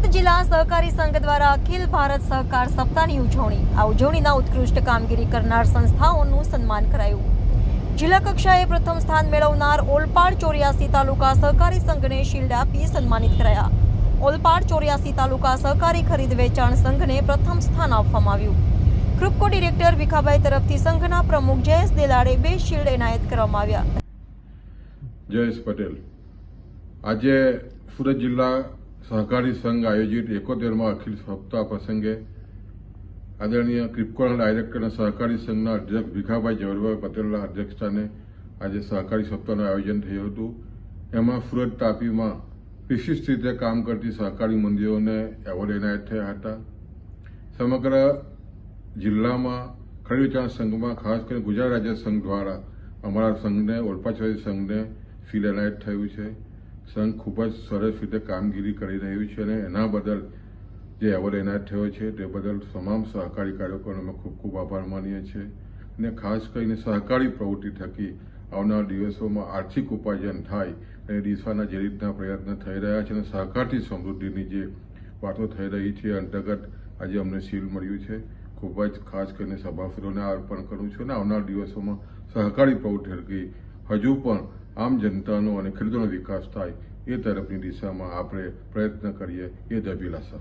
દ્વારા અખિલ ભારત સહકાર સપ્તાહની ઉજવણી. આ ઉજવણીના ઉત્કૃષ્ટ કામગીરી કરનાર સંસ્થાઓનું સન્માન કરાયું. જિલ્લા કક્ષાએ પ્રથમ સ્થાન મેળવનાર ઓલપાડ ચોર્યાસી તાલુકા સહકારી સંઘને શિલ્ડ આપી સન્માનિત કરાયા. ઓલપાડ ચોર્યાસી તાલુકા સહકારી ખરીદ વેચાણ સંઘને પ્રથમ સ્થાન આપવામાં આવ્યું. ગ્રુપકો ડિરેક્ટર ભીખાભાઈ તરફથી સંઘના પ્રમુખ જયેશ દેલાડે બે શિલ્ડ એનાયત કરવામાં આવ્યા. જયેશ પટેલ. આજે સુરત જિલ્લા સહકારી સંઘ આયોજિત એકોતેરમાં અખિલ સપ્તાહ પ્રસંગે આદરણીય ક્રિપકોના ડાયરેક્ટર સહકારી સંઘના અધ્યક્ષ ભીખાભાઈ જવરભાઈ પટેલના અધ્યક્ષસ્થાને આજે સહકારી સપ્તાહનું આયોજન થયું હતું. એમાં સુરત તાપીમાં વિશિષ્ટ રીતે કામ કરતી સહકારી મંદિરોને એવોર્ડ એનાયત થયા હતા. સમગ્ર જિલ્લામાં ખરીદ વેચાણ સંઘમાં, ખાસ કરીને ગુજરાત રાજ્ય સંઘ દ્વારા અમારા સંઘને ઓળપાછડી સંઘને ફીલ એનાયત થયું છે. સંઘ ખૂબ જ સરસ રીતે કામગીરી કરી રહ્યું છે અને એના બદલ જે એવોર્ડ એનાયત થયો છે તે બદલ તમામ સહકારી કાર્યકરોનો અમે ખૂબ ખૂબ આભાર માનીએ છીએ. અને ખાસ કરીને સહકારી પ્રવૃત્તિ થકી આવનાર દિવસોમાં આર્થિક ઉપાર્જન થાય અને દિશાના જે રીતના પ્રયત્ન થઈ રહ્યા છે અને સહકારથી સમૃદ્ધિની જે વાતો થઈ રહી છે એ અંતર્ગત આજે અમને સીલ મળ્યું છે. ખૂબ જ ખાસ કરીને સભાસદોને અર્પણ કરું છું અને આવનાર દિવસોમાં સહકારી પ્રવૃત્તિ થકી હજુ પણ આમ જનતાનો અને ખેડૂતોનો વિકાસ થાય એ તરફની દિશામાં આપણે પ્રયત્ન કરીએ એ જ અભિલાષા.